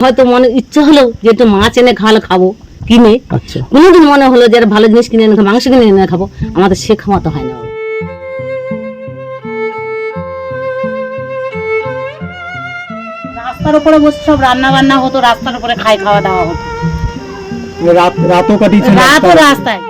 হয়তো মনে ইচ্ছা হলো যে একটু মাছ এনে খাওয়ালে খাব কিনে। আচ্ছা। কোনোদিন মনে হলো যে ভালো জিনিস কিনে এনে মাংস কিনে এনে খাব। আমাদের সে খাওয়া তো হয় না। রাস্তার উপরে বসে সব রান্না বান্না হতো রাস্তার উপরে খাই খাওয়া দাওয়া হতো। রাত রাতও কাটিয়েছেন রাত রাস্তায়।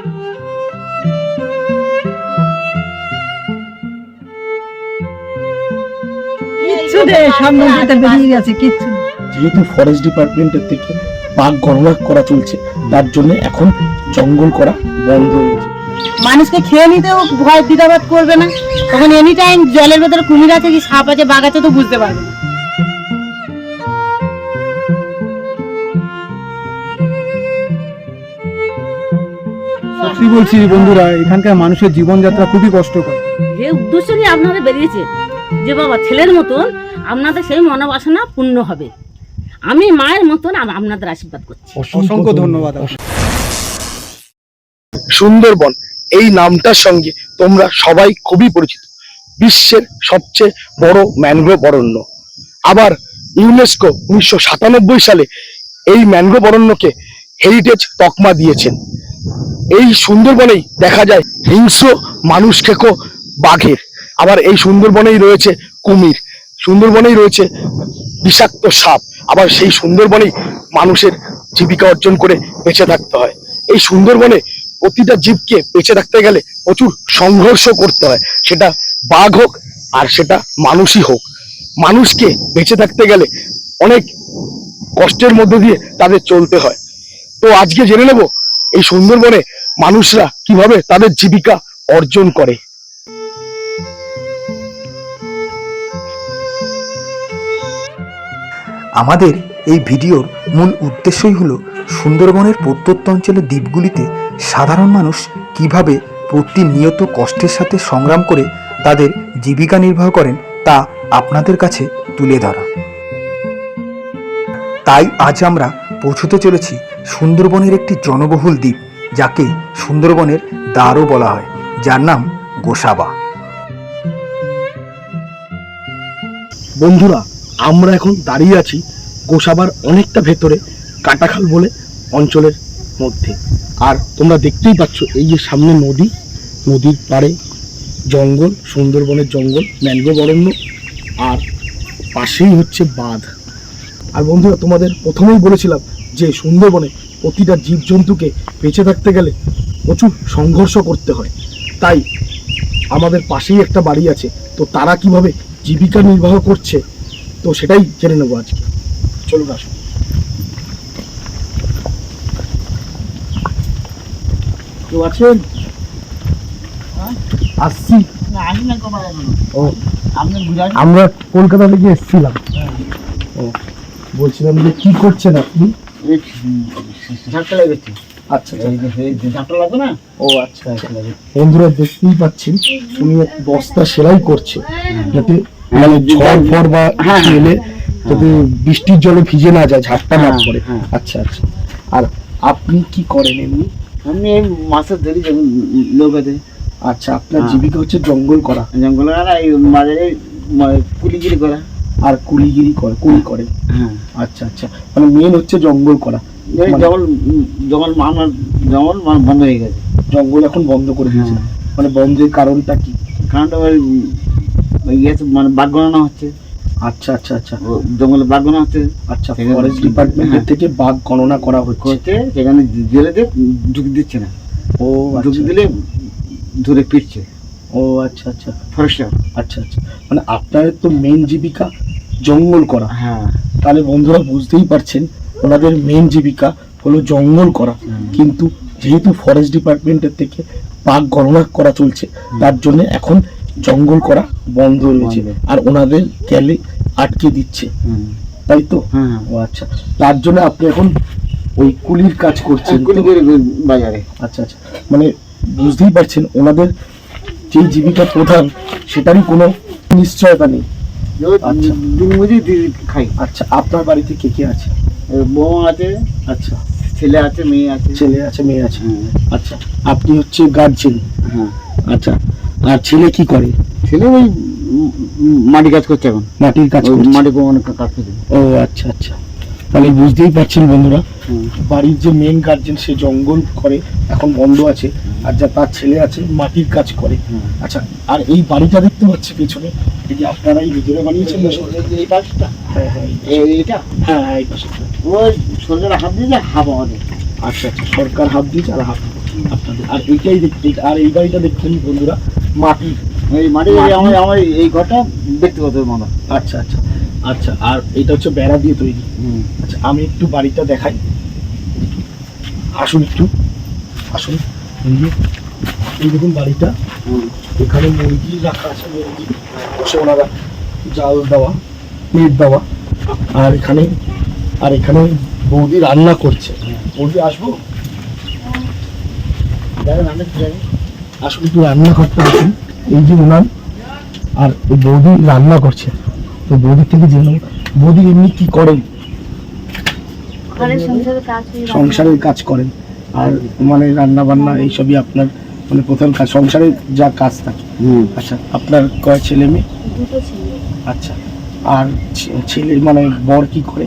কিচ্ছু নেই নদীতে বেরিয়ে গেছে কিচ্ছু নেই। যেহেতু ফরেস্ট ডিপার্টমেন্টের থেকে বাঘ গণনা করা চলছে তার জন্য এখন জঙ্গল করা বন্ধ হয়েছে। মানুষকে খেয়ে নিতেও ভয় দ্বিধাবাদ করবে না। তখন এনি টাইম জলের ভেতরে কুমির আছে কি সাপ আছে বাঘ আছে তো বুঝতে পারবে। না সত্যি বলছি বন্ধুরা এখানকার মানুষের জীবনযাত্রা খুবই কষ্টকর। যে উদ্দেশ্য নিয়ে আপনারা বেরিয়েছে। যে বাবা ছেলের মতন আপনাদের সেই মনোবাসনা পূর্ণ হবে। আমি মায়ের মতন আপনাদের আশীর্বাদ করছি। অসংখ্য ধন্যবাদ সুন্দরবন এই নামটার সঙ্গে তোমরা সবাই খুবই পরিচিত। বিশ্বের সবচেয়ে বড় ম্যানগ্রোভ অরণ্য। আবার ইউনেস্কো উনিশশো সাতানব্বই সালে এই ম্যানগ্রোভ অরণ্যকে হেরিটেজ তকমা দিয়েছেন। এই সুন্দরবনেই দেখা যায় হিংস্র মানুষ খেকো বাঘের। আবার এই সুন্দরবনেই রয়েছে কুমির। সুন্দরবনেই রয়েছে বিষাক্ত সাপ। আবার সেই সুন্দরবনেই মানুষের জীবিকা অর্জন করে বেঁচে থাকতে হয়। এই সুন্দরবনে প্রতিটা জীবকে বেঁচে থাকতে গেলে প্রচুর সংঘর্ষ করতে হয়। সেটা বাঘ হোক আর সেটা মানুষই হোক। মানুষকে বেঁচে থাকতে গেলে অনেক কষ্টের মধ্যে দিয়ে তাদের চলতে হয়। তো আজকে জেনে নেব এই সুন্দরবনে মানুষরা কীভাবে তাদের জীবিকা অর্জন করে। আমাদের এই ভিডিওর মূল উদ্দেশ্যই হলো সুন্দরবনের প্রত্যন্ত অঞ্চলের দ্বীপগুলিতে সাধারণ মানুষ কীভাবে প্রতিনিয়ত কষ্টের সাথে সংগ্রাম করে তাদের জীবিকা নির্বাহ করেন তা আপনাদের কাছে তুলে ধরা। তাই আজ আমরা পৌঁছতে চলেছি সুন্দরবনের একটি জনবহুল দ্বীপ, যাকে সুন্দরবনের দ্বারও বলা হয়, যার নাম গোসাবা। বন্ধুরা আমরা এখন দাঁড়িয়ে আছি গোসাবার অনেকটা ভেতরে, কাটাখাল বলে অঞ্চলের মধ্যে। আর তোমরা দেখতেই পাচ্ছ এই যে সামনে নদী, নদীর পাড়ে জঙ্গল, সুন্দরবনের জঙ্গল, ম্যানগ্রোভ অরণ্য, আর পাশেই হচ্ছে বাঁধ। আর বন্ধুরা, তোমাদের প্রথমেই বলেছিলাম যে সুন্দরবনে প্রতিটা জীবজন্তুকে বেঁচে থাকতে গেলে প্রচুর সংঘর্ষ করতে হয়। তাই আমাদের পাশেই একটা বাড়ি আছে। তো তারা কীভাবে জীবিকা নির্বাহ করছে তো সেটাই জেনে নেব আজকে। চলুন আসুন। কেউ আছেন? আসছি। ও। আমরা কলকাতা থেকে এসেছিলাম। ও বলছিলাম যে কি করছেন আপনি? আচ্ছা আচ্ছা। ও আচ্ছা আচ্ছা। বন্ধুরা দেখতেই পাচ্ছেন উনি এক বস্তা সেলাই করছে। যাতে মানে ঝড় ফড় বা এলে যাতে বৃষ্টির জলে ভিজে না যায় ঝাপটা না পড়ে আচ্ছা আচ্ছা। আর আপনি কি করেন এমনি? আমি এই মাছের ধরি যখন লোক আছে। আচ্ছা আপনার হ্যাঁ। জীবিকা হচ্ছে জঙ্গল করা। জঙ্গল না এই বাজারে কুলিগিরি করা। আর কুলিগিরি করে কুলি করেন। হ্যাঁ। আচ্ছা আচ্ছা। মানে মেন হচ্ছে জঙ্গল করা। মানে- জঙ্গল জঙ্গল আমার জঙ্গল বন্ধ হয়ে গেছে। জঙ্গল এখন বন্ধ করে দিয়েছে। হ্যাঁ। মানে বন্ধের কারণটা কি? কারণটা ওই ওই মানে বাঘ গণনা হচ্ছে। আচ্ছা আচ্ছা আচ্ছা। জঙ্গলে বাঘ গণনা হচ্ছে। আচ্ছা ফরেস্ট ডিপার্টমেন্টের হ্যাঁ। থেকে বাঘ গণনা করা হচ্ছে। সেখানে জেলেতে ঢুকে দিচ্ছে না। ও ঢুকে আচ্ছা দিলে ধরে পিটছে ও আচ্ছা আচ্ছা। ফরেস্টার। আচ্ছা আচ্ছা। মানে আপনাদের তো মেন জীবিকা জঙ্গল করা। হ্যাঁ। তাহলে বন্ধুরা বুঝতেই পারছেন ওনাদের মেন জীবিকা হলো জঙ্গল করা। কিন্তু যেহেতু ফরেস্ট ডিপার্টমেন্টের থেকে বাঘ গণনা করা চলছে তার জন্য এখন জঙ্গল করা বন্ধ রয়েছে আর ওনাদের গেলে আটকে দিচ্ছে। তাই তো? হ্যাঁ ও আচ্ছা। তার জন্য আপনি এখন ওই কুলির কাজ করছেন বাজারে। আচ্ছা আচ্ছা। মানে বুঝতেই পারছেন ওনাদের যে জীবিকা প্রধান সেটারই কোনো নিশ্চয়তা নেই। আচ্ছা। খাই। আচ্ছা আপনার বাড়িতে কে কে আছে? বউ আছে আচ্ছা। ছেলে আছে মেয়ে আছে। ছেলে আছে মেয়ে আছে। হ্যাঁ, আচ্ছা আপনি হচ্ছে গার্জেন হ্যাঁ। আচ্ছা। আর ছেলে কি করে? ছেলে ওই মাটি কাজ করছে এখন। মাটির কাজ মাটি কোন কাজ করছে। ও আচ্ছা আচ্ছা। তাহলে বুঝতেই পারছেন বন্ধুরা বাড়ির যে মেন গার্জেন সে জঙ্গল করে এখন বন্ধ আছে আর যা তার ছেলে আছে মাটির কাজ করে। আচ্ছা আর এই বাড়িটা দেখতে পাচ্ছি পেছনে এই যে আপনারা এই ভিতরে বানিয়েছেন না? এই পাশটা। হ্যাঁ হ্যাঁ এইটা? হ্যাঁ হ্যাঁ এই পাশেটা। ওই সরকার হাত দিলে হাফ আমাদের। আচ্ছা আচ্ছা সরকার হাফ দিয়েছে আর হাফ আপনাদের আর এইটাই দেখতে আর এই বাড়িটা দেখছেন বন্ধুরা মাটি। এই মাটি এই আমার আমার এই ঘরটা ব্যক্তিগত মানা আচ্ছা আচ্ছা। আচ্ছা আর এটা হচ্ছে বেড়া দিয়ে তৈরি। আচ্ছা আমি একটু বাড়িটা দেখাই। আসুন একটু। আসুন। এই দেখুন বাড়িটা। এখানে মুরগি রাখা আছে মুরগি। বসে ওনারা জাল দেওয়া নেট দেওয়া। আর এখানে আর এখানে বৌদি রান্না করছে। বৌদি আসব? আসুন একটু রান্না করতে আসুন এই যে উনান আর এই বৌদি রান্না করছে। তো বৌদির থেকে জেনে বৌদি এমনি কি করেন? সংসারের কাজ করি, সংসারের কাজ করেন। আর মানে রান্না বান্না এইসবই আপনার মানে প্রথম কাজ। সংসারের যা কাজ থাকে। আচ্ছা আপনার কয় ছেলে মেয়ে? আচ্ছা আর ছে- ছেলে মানে বর কি করে?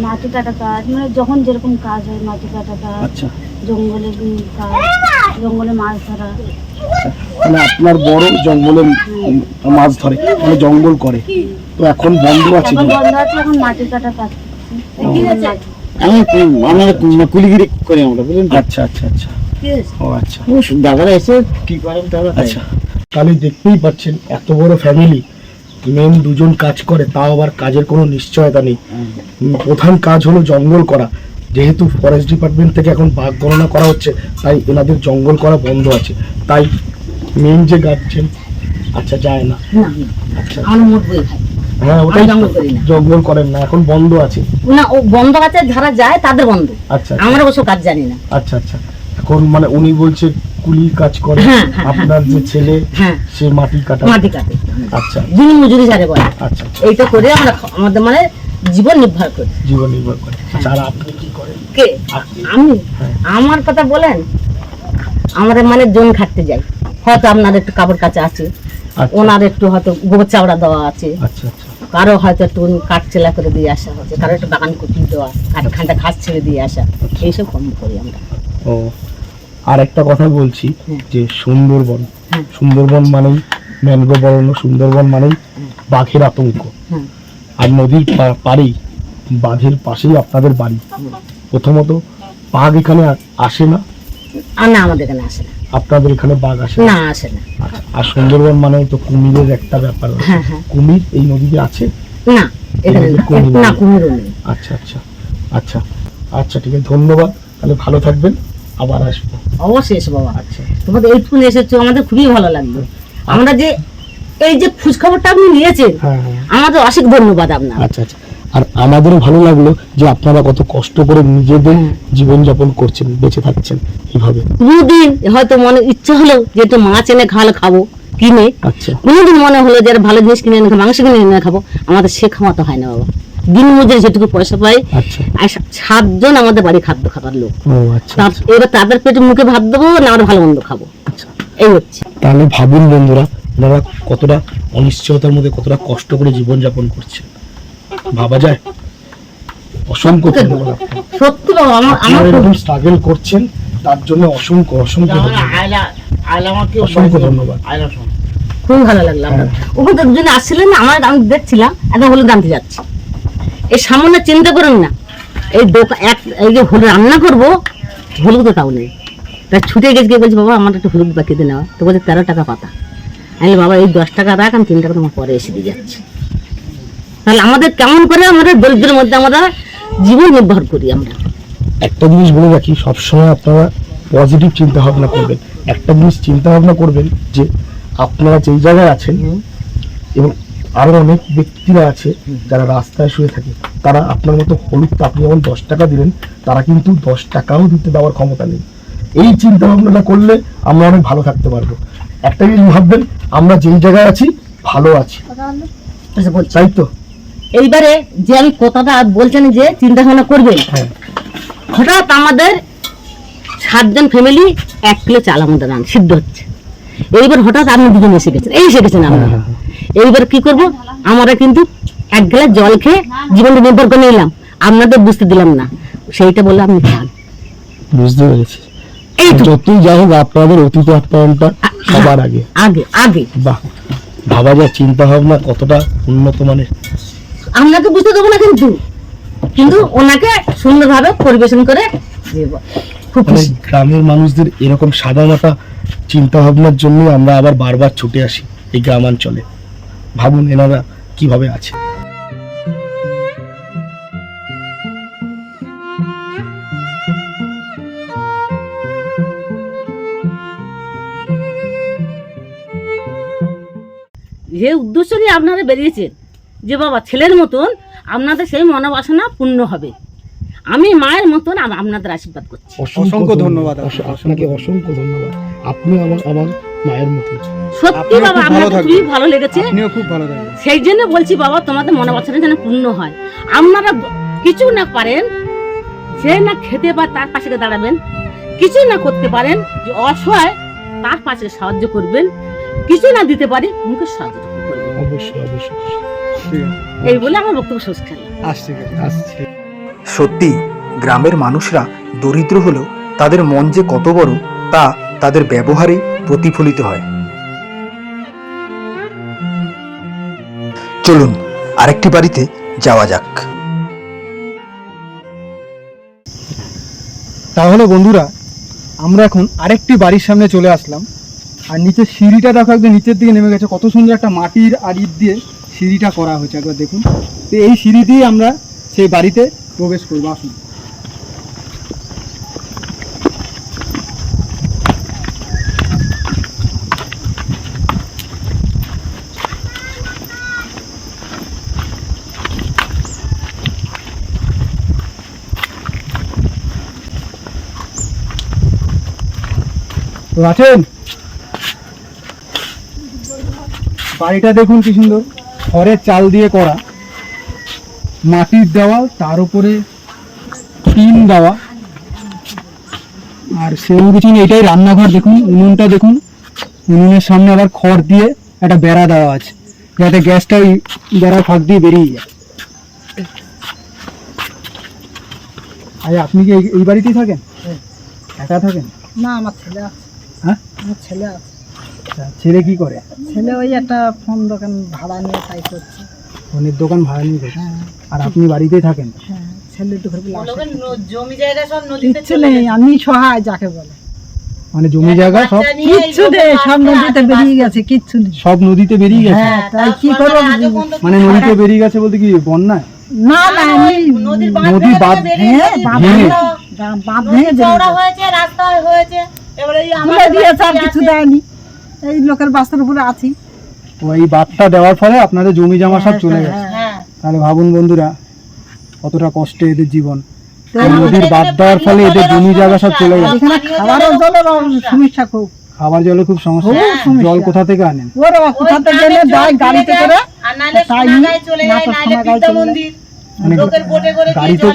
মাটি কাটা কাজ। মানে যখন যেরকম কাজ হয় মাটি কাটা কাজ আচ্ছা। জঙ্গলে কাজ। জঙ্গলে মাছ ধরা। আচ্ছা মানে আপনার বড় জঙ্গলে মাছ ধরে মানে জঙ্গল করে। তো এখন বন্ধ আছে এখন কি? বন্ধ আছে এখন মাটি কাটা কাজ করছি। মাটি- আমি আমরা কুলিগিরি করি আমরা বুঝলেন আচ্ছা আচ্ছা আচ্ছা। ও আচ্ছা। দাদারা এসে কি করেন তারা আচ্ছা। তাহলে দেখতেই পাচ্ছেন এত বড় ফ্যামিলি মেন দুজন কাজ করে তাও আবার কাজের কোনো নিশ্চয়তা নেই। প্রধান কাজ হলো জঙ্গল করা। যেহেতু ফরেস্ট ডিপার্টমেন্ট থেকে এখন বাঘ গণনা করা হচ্ছে তাই এনাদের জঙ্গল করা বন্ধ আছে। তাই মেন যে গার্জেন আচ্ছা যায় না। আচ্ছা। হ্যাঁ ওটাই জঙ্গল করেন না এখন বন্ধ আছে। না ও বন্ধ আছে যারা যায় তাদের বন্ধ। আচ্ছা আমরা ওসব কাজ জানি না। আচ্ছা আচ্ছা। এখন মানে উনি বলছে কুলির কাজ করে হ্যাঁ, হ্যাঁ, আপনার যে ছেলে হ্যাঁ। সে মাটি কাটা। মাটি কাটে। আচ্ছা। দিন মজুরি যারে বলে। আচ্ছা আচ্ছা। এইটা করে আমরা আমাদের মানে জীবন নির্ভর করি। জীবন নির্ভর করে। আচ্ছা আর আপনি কি? আমি? হ্যাঁ। আমার কথা বলেন। আমরা মানে জন খাটতে যাই। হয়তো আপনার একটু কাপড় কাচা আছে। আচ্ছা। ওনার একটু হয়তো গোবর চাওড়া দেওয়া আছে। আচ্ছা আচ্ছা। কারও হয়তো একটু কাঠ চেলা করে দিয়ে আসা হচ্ছে কারও একটু বাগান কুটি দেওয়া কাঠ খানটা ঘাস ছেড়ে দিয়ে আসা। এইসব কম করি আমরা। ও আর একটা কথা বলছি যে সুন্দরবন সুন্দরবন মানেই ম্যানগ্রোভ অরণ্য সুন্দরবন মানেই বাঘের আতঙ্ক। আর নদীর পাড়েই বাঘের পাশেই আপনাদের বাড়ি। প্রথমত বাঘ এখানে আসে না? আর না আমাদের এখানে আসে না। আপনাদের এখানে বাঘ আসে না? আসে না। আচ্ছা, আর সুন্দরবন মানে তো কুমিরের একটা ব্যাপার হ্যাঁ হ্যাঁ। কুমির এই নদীতে আছে? না এখানে না। কুমির আচ্ছা আচ্ছা আচ্ছা আচ্ছা ঠিক আছে ধন্যবাদ। তাহলে ভালো থাকবেন আবার আসব। অবশ্যই এসো বাবা। আচ্ছা। তোমাদের এইটুকুনি এসেছ আমাদের খুবই ভালো লাগল। আমরা যে এই যে খোঁজ খবরটা আপনি নিয়েছেন হ্যাঁ। আমাদের অশেষ ধন্যবাদ আপনার। আচ্ছা আচ্ছা। আর আমাদেরও ভালো লাগল যে আপনারা কত কষ্ট করে নিজেদের জীবনযাপন করছেন বেঁচে থাকছেন এইভাবে কোনোদিন হয়তো মনে ইচ্ছা হলো যে একটু মাছ এনে খাওয়ালে খাব কিনে। আচ্ছা। কোনোদিন মনে হলো যে ভালো জিনিস কিনে এনে মাংস কিনে এনে খাব আমাদের সে খাওয়াতে হয় না বাবা। দিন মজুরি যেটুকু পয়সা পাই আচ্ছা। আর সাতজন আমাদের বাড়ি খাদ্য খাবার লোক। ও আচ্ছা এবার তাদের পেটে মুখে ভাত দেবো না আমরা ভালো মন্দ খাব। আচ্ছা। এই হচ্ছে। তাহলে ভাবুন বন্ধুরা ওনারা কতটা অনিশ্চয়তার মধ্যে কতটা কষ্ট করে জীবনযাপন করছে ভাবা যায়। অসংখ্য ধন্যবাদ। সত্যি বাবা আমার আমার এরকম স্ট্রাগল করছেন তার জন্য অসংখ্য অসংখ্য অসংখ্য ধন্যবাদ। আয়লা শোন। খুব ভালো লাগল আমার। ওখানে তো আসছিলেন না? আমার আমি দেখছিলাম একদম হলুদ আনতে যাচ্ছি। এই সামান্য চিন্তা করুন না। এই দোকান এক এই যে হলুদ রান্না করব হলুদ তাও নেই। তা ছুটে গেছে গিয়ে বলছি বাবা আমার একটু হলুদ বাকিতে নেওয়া তো বলছে তেরো টাকা পাতা। আমি বাবা এই দশ টাকা রাখ আমি তিন টাকা তোমার পরে এসে দিয়ে যাচ্ছি। তাহলে আমাদের কেমন করে আমাদের দরিদ্রের মধ্যে আমরা জীবন নির্ভর করি আমরা? একটা জিনিস বলে রাখি সবসময় আপনারা পজিটিভ চিন্তা ভাবনা করবেন। একটা জিনিস চিন্তা ভাবনা করবেন যে আপনারা যেই জায়গায় আছেন এবং আরও অনেক ব্যক্তিরা আছে যারা রাস্তায় শুয়ে থাকে তারা আপনার মতো হলুদটা আপনি যেমন দশ টাকা দিলেন তারা কিন্তু দশ টাকাও দিতে দেওয়ার ক্ষমতা নেই। এই চিন্তা ভাবনাটা করলে আমরা অনেক ভালো থাকতে পারব। একটা জিনিস ভাববেন আমরা যেই জায়গায় আছি ভালো আছি। আচ্ছা, তাই তো? এইবারে যে আমি কথাটা বলছেন যে চিন্তা ভাবনা করবেন। হ্যাঁ। হঠাৎ আমাদের সাতজন ফ্যামিলি এক কিলো চাল আমাদের রান সিদ্ধ হচ্ছে। এইবার হঠাৎ আপনি দুজন এসে গেছেন এই এসে গেছেন আমরা। হ্যাঁ, এইবার কি করব? আমরা কিন্তু এক গ্লাস জল খেয়ে জীবনটা নির্ভর করে নিলাম। আপনাদের বুঝতে দিলাম না। সেইটা বলে আপনি খান। বুঝতে পেরেছি। যতই যাই হোক আপনাদের অতীত আপ্যায়নটা সবার আগে। আগে আগে। বাহ। ভাবা যায় চিন্তা ভাবনা কতটা উন্নত মানের। আপনাকে বুঝতে দেবো না কিন্তু। কিন্তু ওনাকে সুন্দরভাবে পরিবেশন করে দেব। মানে গ্রামের মানুষদের এরকম সাদামাটা চিন্তা ভাবনার জন্য আমরা আবার বারবার ছুটে আসি এই গ্রামাঞ্চলে। ভাবুন এনারা কীভাবে আছে। যে উদ্দেশ্য নিয়ে আপনারা বেরিয়েছেন যে বাবা ছেলের মতন আপনাদের সেই মনোবাসনা পূর্ণ হবে। আমি মায়ের মতন আপনাদের আশীর্বাদ করছি। অসংখ্য ধন্যবাদ আপনাকে অসংখ্য ধন্যবাদ। আপনি আমার আমার মায়ের মতো সত্যি বাবা থাকবেন। খুবই ভালো লেগেছে। আপনিও খুব ভালো থাকবেন। সেই জন্য বলছি বাবা তোমাদের মনোবাসনা যেন পূর্ণ হয়। আপনারা কিছু না পারেন সে না খেতে পারে তার পাশে গিয়ে দাঁড়াবেন। কিছু না করতে পারেন যে অসহায় তার পাশে সাহায্য করবেন। কিছু না দিতে পারি মুখে সাহায্য করবেন। অবশ্যই অবশ্যই। এই বলে আমার বক্তব্য শেষ আসছি আসছে। সত্যি গ্রামের মানুষরা দরিদ্র হলেও তাদের মন যে কত বড় তা তাদের ব্যবহারেই প্রতিফলিত হয়। চলুন আরেকটি বাড়িতে যাওয়া যাক। তাহলে বন্ধুরা আমরা এখন আরেকটি বাড়ির সামনে চলে আসলাম। আর নিচে সিঁড়িটা দেখো একদম নিচের দিকে নেমে গেছে। কত সুন্দর একটা মাটির আর ইট দিয়ে সিঁড়িটা করা হয়েছে, একবার দেখুন। তো এই সিঁড়ি দিয়ে আমরা সেই বাড়িতে প্রবেশ করব, আসুন। আছেন? বাড়িটা দেখুন কি সুন্দর। খড়ের চাল দিয়ে করা মাটির দেওয়াল তার উপরে টিন দেওয়া আর সেরকম কিছু নেই, এটাই রান্নাঘর। দেখুন উনুনটা দেখুন উনুনের সামনে আবার খড় দিয়ে একটা বেড়া দেওয়া আছে যাতে গ্যাসটা ওই বেড়ার ফাঁক দিয়ে বেরিয়ে যায়। আর আপনি কি এই- এই বাড়িতেই থাকেন? একা থাকেন? না আমার ছেলে আছে। হ্যাঁ? আমার ছেলে আছে। আচ্ছা, ছেলে কি করে? ছেলে ওই একটা ফোন দোকান ভাড়া নিয়ে তাই করছে। ফোনের দোকান ভাড়া নিয়ে করছে? হ্যাঁ। আর আপনি বাড়িতেই থাকেন? হ্যাঁ ছেলে আসে। জমি জায়গা সব কিচ্ছু নেই আমি সহায় যাকে বলে। মানে জমি জায়গা সব কিচ্ছু নেই সব নদীতে বেরিয়ে গেছে কিচ্ছু নেই। সব নদীতে বেরিয়ে গেছে? হ্যাঁ তাই কি করব? মানে নদীতে বেরিয়ে গেছে বলতে কি বন্যায়? না না বাঁধ হ্যাঁ বাঁধ ভেঙে ভেঙে বাঁধ ভেঙে বেরিয়ে গেছে। তুলে দিয়েছে আর কিছু দেয়নি। এই লোকের বাস্তার উপরে আছি। ওই বাঁধটা দেওয়ার ফলে আপনাদের জমি জমা সব চলে গেছে। হ্যাঁ। তাহলে ভাবুন বন্ধুরা কতটা কষ্টে এদের জীবন। এই নদীর বাঁধ দেওয়ার ফলে এদের জমি জায়গা সব চলে গেছে। এখানে খাবারের জলের সমস্যা খুব। খাবার জলে খুব সমস্যা। জল কোথা থেকে আনেন? ওরা কোথা থেকে এনে দেয় গাড়িতে করে? তাই তো চলে যায়। মানে গাড়িতে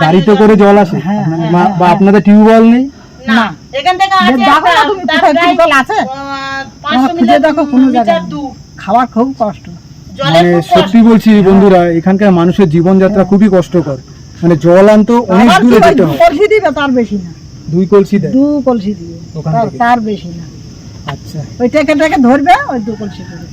গাড়িতে করে জল আসে? হ্যাঁ, বা- বা আপনাদের টিউবওয়েল নেই? না এখান থেকে আছে দেখো না তুমি কোথায় টিউবওয়েল আছে? খুঁজে দেখো কোনো জায়গায় খাওয়ার খুব কষ্ট। মানে সত্যি বলছি বন্ধুরা এখানকার মানুষের জীবনযাত্রা খুবই কষ্টকর। মানে জল আনতো অনেক দূরে যেতে হয় কলসি দিবে তার বেশি না। দুই কলসি দেয়? দু কলসি দিবে তার- বেশি না। আচ্ছা। ওই টেকে টেকে ধরবে ওই দু কলসি দিবে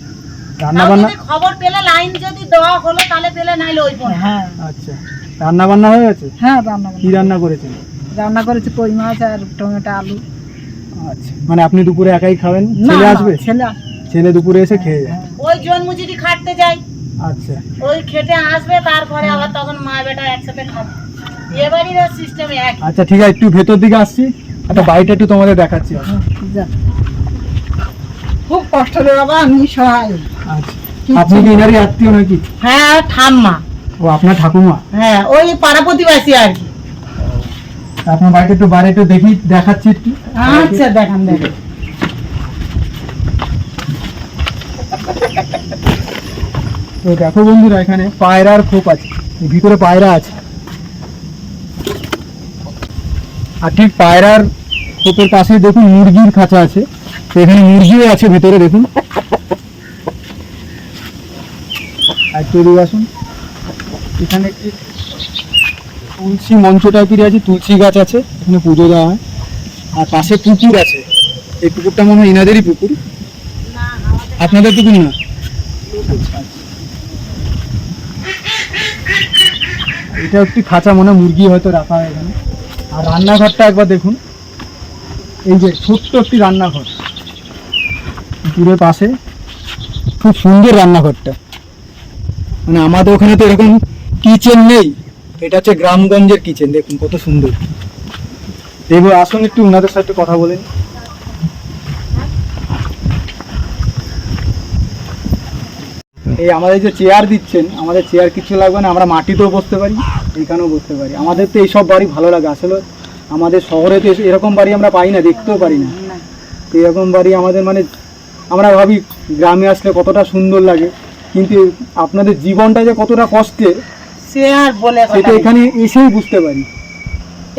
রান্না বান্না খবর পেলে লাইন যদি দেওয়া হলো তাহলে পেলে নাইলে ওই পর্যন্ত। হ্যাঁ। আচ্ছা। রান্না বান্না হয়ে গেছে? হ্যাঁ রান্না কি রান্না করেছেন? রান্না করেছি কই মাছ আর টমেটো আলু। আচ্ছা। মানে আপনি দুপুরে একাই খাবেন? ছেলে আসবে? ছেলে ছেলে দুপুরে এসে খেয়ে যায়? ওই জন মজুরি খাটতে যাই আচ্ছা। ওই খেটে আসবে তারপরে আবার তখন মা বেটা একসাথে খাবে। এবারই সিস্টেম এক আচ্ছা ঠিক আছে একটু ভেতর দিকে আসছি। একটা বাড়িটা একটু তোমাদের দেখাচ্ছি। খুব কষ্ট রে বাবা আমি সহায়। আচ্ছা। আপনি কি এনারই আত্মীয় নাকি? হ্যাঁ ঠাম্মা। ও আপনার ঠাকুমা? হ্যাঁ ওই পাড়া প্রতিবাসী আর কি। আপনার বাড়িতে একটু বাইরে একটু দেখি দেখাচ্ছি। একটু আচ্ছা দেখান দেখান। তো দেখো বন্ধুরা এখানে পায়রার খোপ আছে। ভিতরে পায়রা আছে। আর ঠিক পায়রার খোপের পাশে দেখুন মুরগির খাঁচা আছে। তো এখানে মুরগিও আছে ভিতরে দেখুন। আর এদিকে আসুন। এখানে একটি তুলসী মঞ্চ টাইপের আছে, তুলসী গাছ আছে, এখানে পুজো দেওয়া হয়। আর পাশে পুকুর আছে, এই পুকুরটা মনে হয় এনাদেরই পুকুর। আপনাদের পুকুর না? এটা একটি খাঁচা, মনে মুরগি হয়তো রাখা হয় এখানে। আর রান্নাঘরটা একবার দেখুন। এই যে ছোট্ট একটি রান্নাঘর। পুকুরের পাশে। খুব সুন্দর রান্নাঘরটা। মানে আমাদের ওখানে তো এরকম কিচেন নেই। এটা হচ্ছে গ্রামগঞ্জের কিচেন দেখুন কত সুন্দর। এবার আসুন একটু ওনাদের সাথে কথা বলেন। এই আমাদের যে চেয়ার দিচ্ছেন আমাদের চেয়ার কিছু লাগবে না আমরা মাটিতেও বসতে পারি এইখানেও বসতে পারি। আমাদের তো এইসব বাড়ি ভালো লাগে আসলে আমাদের শহরে তো এরকম বাড়ি আমরা পাই না দেখতেও পারি না। তো এরকম বাড়ি আমাদের মানে আমরা ভাবি গ্রামে আসলে কতটা সুন্দর লাগে কিন্তু আপনাদের জীবনটা যে কতটা কষ্টের সে আর বলে সেটা এখানে এসেই বুঝতে পারি।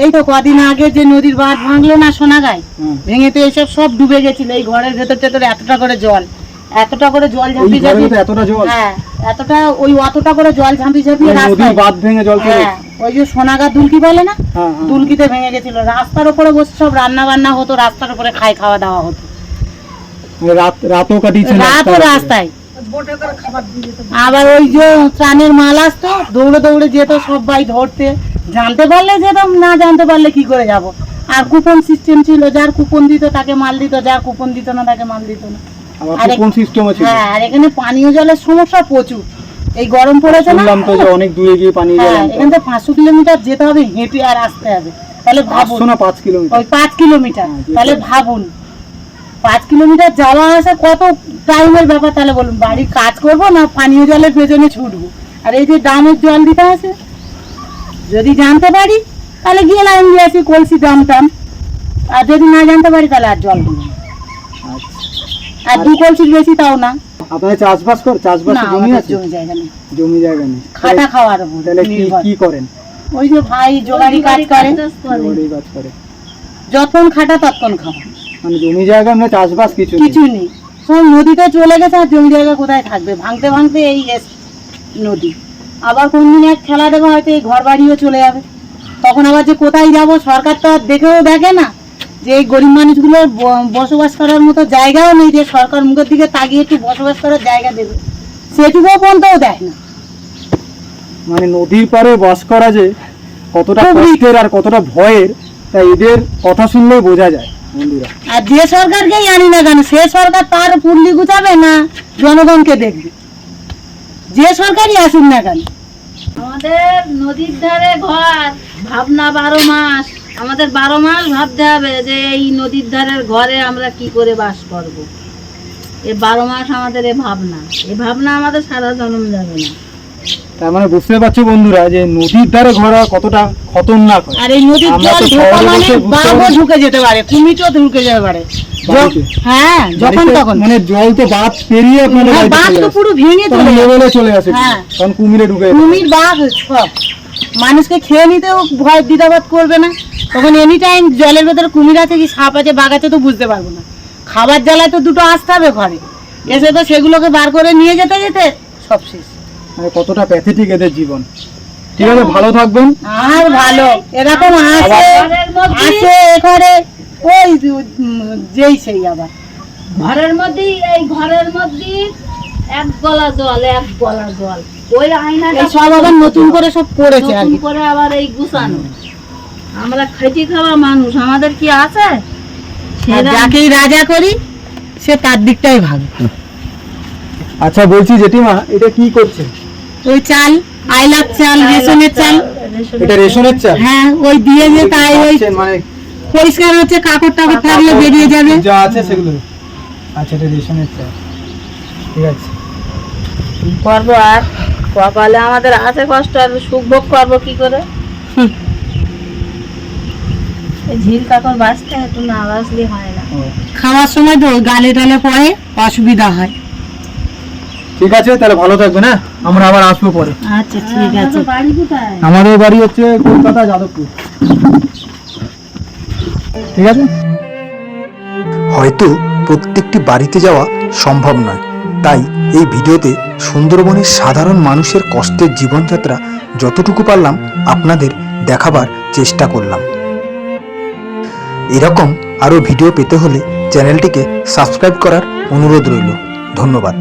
এই তো কদিন আগে যে নদীর বাঁধ ভাঙলো না। ভেঙে তো এসব সব ডুবে গেছিল। এই ঘরের ভেতর টেতর এতটা করে জল এতটা করে জল ঝাঁপি ঝাঁপি এতটা জল? হ্যাঁ এতটা ওই অতটা করে জল ঝাঁপি ঝাঁপিয়ে রাস্তায় বাঁধ ভেঙে জল হ্যাঁ ওই যে সোনাগা দুলকি বলে না? হ্যাঁ দুলকিতে ভেঙে গেছিল। রাস্তার উপরে বসে সব রান্না বান্না হতো রাস্তার উপরে খাই খাওয়া দাওয়া হতো। রাত রাতও কাটিয়েছেন রাতও রাস্তায়। আবার ওই যে ত্রাণের মাল আসতো দৌড়ে দৌড়ে যেত সবাই ধরতে। জানতে পারলে যেতাম না জানতে পারলে কি করে যাব? আর কুপন সিস্টেম ছিল যার কুপন দিত তাকে মাল দিত যার কুপন দিত না তাকে মাল দিত না। হ্যাঁ আর এখানে পানীয় জলের সমস্যা প্রচুর। এই গরম পড়েছে না? শুনলাম তো যে অনেক দূরে গিয়ে পানি জল হ্যাঁ এখান থেকে পাঁচশো কিলোমিটার যেতে হবে হেঁটে আর আসতে হবে। তাহলে ভাবুন। না পাঁচ কিলোমিটার? ওই পাঁচ কিলোমিটার। হ্যাঁ, তাহলে ভাবুন। পাঁচ কিলোমিটার যাওয়া আসা কত টাইমের ব্যাপার তাহলে বলুন? বাড়ির কাজ করব না পানীয় জলের পেছনে ছুটবো? আর এই যে ড্রামের জল দিতে আছে যদি জানতে পারি তাহলে গিয়ে লাইন দিয়ে আসি কলসি ড্রাম টাম। আর যদি না জানতে পারি তাহলে আর জল। আচ্ছা। আর দু কলসির বেশি তাও না। চাষবাস কর চাষবাস জমি আছে? জমি জায়গা নেই। জমি জায়গা নেই। খাটা খাওয়ার উপর তাহলে কি কি করেন? ওই যে ভাই জোগাড়ি কাজ করে। ওই কাজ করে। যতক্ষণ খাটা ততক্ষণ খাওয়া মানে জমি জায়গা মানে চাষবাস কিছু। কিছু নেই। সব নদীতে চলে গেছে আর জমি জায়গা কোথায় থাকবে? ভাঙতে ভাঙতে এই নদী। আবার কোন দিন এক খেলা দেবে হয়তো এই ঘর বাড়িও চলে যাবে। তখন আবার যে কোথায় যাব সরকার তো আর দেখেও দেখে না। যে এই গরিব মানুষগুলোর ব- বসবাস করার মতো জায়গাও নেই যে সরকার মুখের দিকে তাকিয়ে একটু বসবাস করার জায়গা দেবে। সেটুকুও পর্যন্তও দেয় না। মানে নদীর পাড়ে বাস করা যে কতটা কষ্টের আর কতটা ভয়ের তা এদের কথা শুনলেই বোঝা যায়। আর যে সরকারকেই আনি না কেন সে সরকার তার পুল্লি গুছাবে না জনগণকে দেখবে? যে সরকারই আসুন না কেন? আমাদের নদীর ধারে ঘর ভাবনা বারো মাস। আমাদের বারো মাস ভাবতে হবে যে এই নদীর ধারের ঘরে আমরা কি করে বাস করব। এ বারো মাস আমাদের এ ভাবনা। এ ভাবনা আমাদের সারা জন্ম যাবে না। তার মানে বুঝতে পারছ বন্ধুরা যে নদীর ধারে ঘোরা কতটা খতরনাক হয়। আর এই নদীর জল ঢোকা মানে বাঘও ঢুকে যেতে পারে কুমিরও ঢুকে যেতে পারে। হ্যাঁ যখন তখন। মানে জল তো বাঁধ পেরিয়ে আপনাদের হ্যাঁ, তো পুরো ভেঙে চলে লেভেলে চলে আসে। হ্যাঁ। তখন কুমিরে ঢুকে কুমির বাঘ সব। মানুষকে খেয়ে নিতেও ভয় দ্বিধাবাদ করবে না। তখন এনি টাইম জলের ভেতরে কুমির আছে কি সাপ আছে বাঘ আছে তো বুঝতে পারব না। খাবার জ্বালায় তো দুটো আসতে হবে ঘরে। এসে তো সেগুলোকে বার করে নিয়ে যেতে যেতে সব শেষ। মানে কতটা প্যাথেটিক এদের জীবন। ঠিক আছে ভালো থাকবেন। আর ভালো। এরকম আছে ঘরের আছে এখানে ওই যেই সেই আবার। ঘরের মধ্যেই এই ঘরের মধ্যে এক গলা জল এক গলা জল। ওই আয়নাটা সব আবার নতুন করে সব করেছে আর নতুন করে আবার এই গুছানো। আমরা খেটি খাওয়া মানুষ আমাদের কি আছে? যাকেই রাজা করি সে তার দিকটাই ভালো। আচ্ছা বলছি জেঠিমা এটা কি করছে? ওই চাল আইলার চাল রেশনের চাল। এটা রেশনের চাল? হ্যাঁ ওই দিয়ে যে তাই ওই মানে পরিষ্কার হচ্ছে কাপড় টাপড় থাকলে বেরিয়ে যাবে। যা আছে সেগুলো। আচ্ছা এটা রেশনের চাল। ঠিক আছে। করব আর কপালে আমাদের আছে কষ্ট আর সুখ ভোগ করব কি করে? হুম। এই ঝিল কাকর বাঁচতে একটু না বাঁচলে হয় না। খাওয়ার সময় তো গালে টালে পড়ে অসুবিধা হয়। ঠিক আছে তাহলে ভালো থাকবে না আমরা আবার আসব পরে। আচ্ছা ঠিক আছে। আমাদের বাড়ি হচ্ছে কলকাতা যাদবপুর। ঠিক আছে? হয়তো প্রত্যেকটি বাড়িতে যাওয়া সম্ভব নয়। তাই এই ভিডিওতে সুন্দরবনের সাধারণ মানুষের কষ্টের জীবনযাত্রা যতটুকু পারলাম আপনাদের দেখাবার চেষ্টা করলাম। এরকম আরও ভিডিও পেতে হলে চ্যানেলটিকে সাবস্ক্রাইব করার অনুরোধ রইল। ধন্যবাদ।